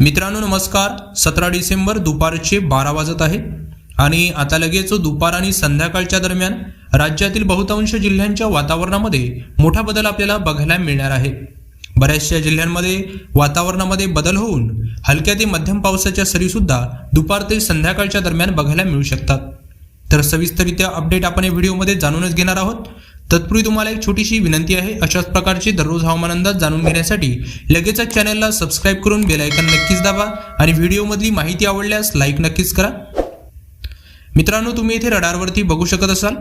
मित्रांनो नमस्कार. सतरा डिसेंबर दुपारचे बारा वाजत आहे आणि आता लगेच दुपार आणि संध्याकाळच्या दरम्यान राज्यातील बहुतांश जिल्ह्यांच्या वातावरणामध्ये मोठा बदल आपल्याला बघायला मिळणार आहे. बऱ्याचशा जिल्ह्यांमध्ये वातावरणामध्ये बदल होऊन हलक्या ते मध्यम पावसाच्या सरीसुद्धा दुपार ते संध्याकाळच्या दरम्यान बघायला मिळू शकतात. तर सविस्तरित्या अपडेट आपण या व्हिडिओमध्ये जाणूनच घेणार आहोत. तत्पूर्वी तुम्हाला एक छोटीशी विनंती आहे. अशाच प्रकारचे दररोज हवामान अंदाज जाणून घेण्यासाठी लगेचच चॅनलला सबस्क्राईब करून बेलायकन नक्कीच दाबा आणि व्हिडिओमधली माहिती आवडल्यास लाईक नक्कीच करा. मित्रांनो तुम्ही इथे रडारवरती बघू शकत असाल.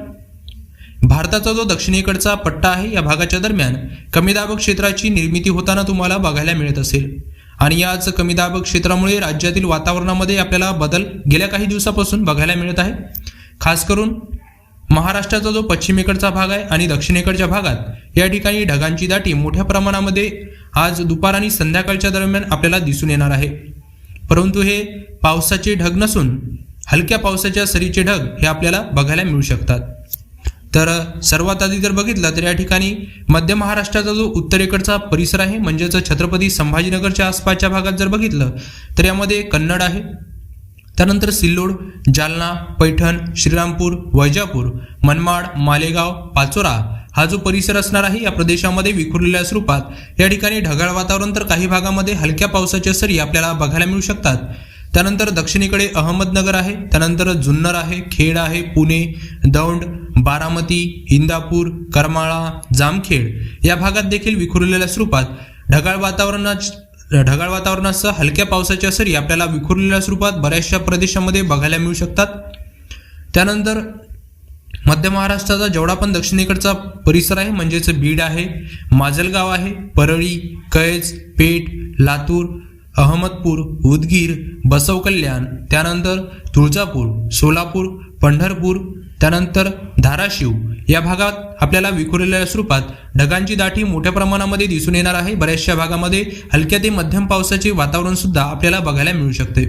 भारताचा जो दक्षिणेकडचा पट्टा आहे या भागाच्या दरम्यान कमी दाब क्षेत्राची निर्मिती होताना तुम्हाला बघायला मिळत असेल. आणि याच कमी दाब क्षेत्रामुळे राज्यातील वातावरणामध्ये आपल्याला बदल गेल्या काही दिवसापासून बघायला मिळत आहे. खास करून महाराष्ट्राचा जो पश्चिमेकडचा भाग आहे आणि दक्षिणेकडच्या भागात या ठिकाणी ढगांची दाटी मोठ्या प्रमाणामध्ये आज दुपार आणि संध्याकाळच्या दरम्यान आपल्याला दिसून येणार आहे. परंतु हे पावसाचे ढग नसून हलक्या पावसाच्या सरीचे ढग हे आपल्याला बघायला मिळू शकतात. तर सर्वात आधी जर बघितलं तर या ठिकाणी मध्य महाराष्ट्राचा जो उत्तरेकडचा परिसर आहे म्हणजेच छत्रपती संभाजीनगरच्या आसपासच्या भागात जर बघितलं तर यामध्ये कन्नड आहे. त्यानंतर सिल्लोड जालना पैठण श्रीरामपूर वैजापूर मनमाड मालेगाव पाचोरा हा जो परिसर असणार आहे या प्रदेशामध्ये विखुरलेल्या स्वरूपात या ठिकाणी ढगाळ वातावरण तर काही भागामध्ये हलक्या पावसाच्या सरी आपल्याला बघायला मिळू शकतात. त्यानंतर दक्षिणेकडे अहमदनगर आहे त्यानंतर जुन्नर आहे खेड आहे पुणे दौंड बारामती इंदापूर करमाळा जामखेड या भागात देखील विखुरलेल्या स्वरूपात ढगाळ वातावरणा ढगाळ वातावरणासह हलक्या पावसाच्या सरी आपल्याला विखुरलेल्या स्वरूपात बऱ्याचशा प्रदेशामध्ये बघायला मिळू शकतात. त्यानंतर मध्य महाराष्ट्राचा जेवढा पण दक्षिणेकडचा परिसर आहे म्हणजेच बीड आहे माजलगाव आहे परळी कैज पेठ लातूर अहमदपूर उदगीर बसव कल्याण त्यानंतर तुळजापूर सोलापूर पंढरपूर त्यानंतर धाराशिव. या भागात आपल्याला विखुरलेल्या स्वरूपात ढगांची दाटी मोठ्या प्रमाणामध्ये दिसून येणार आहे. बऱ्याचशा भागामध्ये हलक्या ते मध्यम पावसाचे वातावरण सुद्धा आपल्याला बघायला मिळू शकते.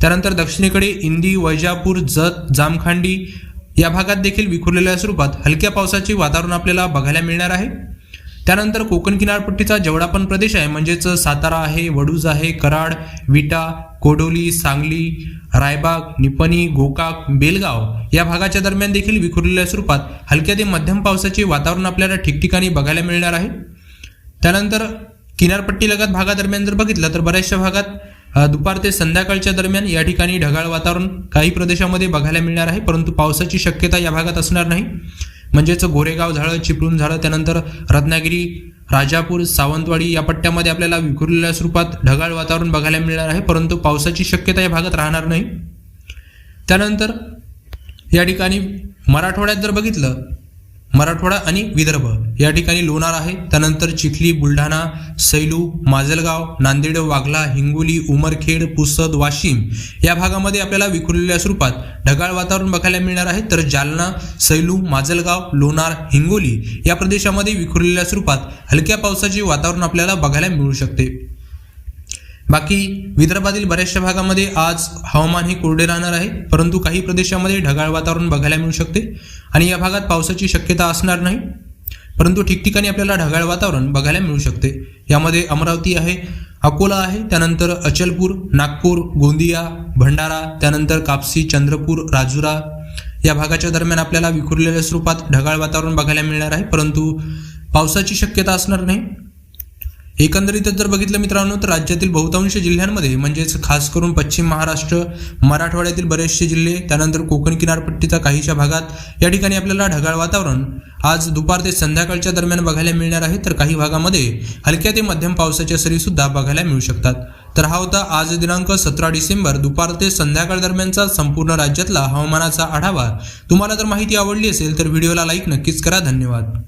त्यानंतर दक्षिणेकडे इंदी वैजापूर जत जामखांडी या भागात देखील विखुरलेल्या स्वरूपात हलक्या पावसाचे वातावरण आपल्याला बघायला मिळणार आहे. त्यानंतर कोकण किनारपट्टीचा जेवढा पण प्रदेश आहे म्हणजेच सातारा आहे वडूज आहे कराड विटा कोडोली सांगली रायबाग निपणी गोकाक बेलगाव या भागाच्या दरम्यान देखील विखुरलेल्या स्वरूपात हलक्या ते मध्यम पावसाचे वातावरण आपल्याला ठिकठिकाणी बघायला मिळणार आहे. त्यानंतर किनारपट्टीलगत भागादरम्यान जर बघितलं तर बऱ्याचशा भागात दुपार ते संध्याकाळच्या दरम्यान या ठिकाणी ढगाळ वातावरण काही प्रदेशामध्ये बघायला मिळणार आहे परंतु पावसाची शक्यता या भागात असणार नाही. म्हणजेच गोरेगाव झालं चिपळूण झालं त्यानंतर रत्नागिरी राजापूर सावंतवाडी या पट्ट्यामध्ये आपल्याला विखुरलेल्या स्वरूपात ढगाळ वातावरण बघायला मिळणार आहे परंतु पावसाची शक्यता या भागात राहणार नाही. त्यानंतर या ठिकाणी मराठवाड्यात जर बघितलं मराठवाडा आणि विदर्भ. या ठिकाणी लोणार आहे. त्यानंतर चिखली बुलढाणा सैलू माजलगाव नांदेड वाघला हिंगोली उमरखेड पुसद वाशिम या भागामध्ये आपल्याला विखुरलेल्या स्वरूपात ढगाळ वातावरण बघायला मिळणार आहे. तर जालना सैलू माजलगाव लोणार हिंगोली या प्रदेशामध्ये विखुरलेल्या स्वरूपात हलक्या पावसाचे वातावरण आपल्याला बघायला मिळू शकते. बाकी विदर्भातील बऱ्याचशा भागामध्ये आज हवामान हे कोरडे राहणार आहे परंतु काही प्रदेशामध्ये ढगाळ वातावरण बघायला मिळू शकते आणि या भागात पावसाची शक्यता असणार नाही. परंतु ठिकठिकाणी आपल्याला ढगाळ वातावरण बघायला मिळू शकते. यामध्ये अमरावती आहे अकोला आहे त्यानंतर अचलपूर नागपूर गोंदिया भंडारा त्यानंतर कापसी चंद्रपूर राजुरा. या भागाच्या दरम्यान आपल्याला विखुरलेल्या स्वरूपात ढगाळ वातावरण बघायला मिळणार आहे परंतु पावसाची शक्यता असणार नाही. एकंदरीतच जर बघितलं मित्रांनो तर राज्यातील बहुतांश जिल्ह्यांमध्ये म्हणजेच खास करून पश्चिम महाराष्ट्र मराठवाड्यातील बरेचसे जिल्हे त्यानंतर कोकण किनारपट्टीचा काहीशा भागात या ठिकाणी आपल्याला ढगाळ वातावरण. आज दुपार ते संध्याकाळच्या दरम्यान बघायला मिळणार आहे तर काही भागामध्ये हलक्या ते मध्यम पावसाच्या सरी सुद्धा बघायला मिळू शकतात. तर हा होता आज दिनांक सतरा डिसेंबर दुपार ते संध्याकाळ दरम्यानचा संपूर्ण राज्यातला हवामानाचा आढावा. तुम्हाला जर माहिती आवडली असेल तर व्हिडिओला लाईक नक्कीच करा. धन्यवाद.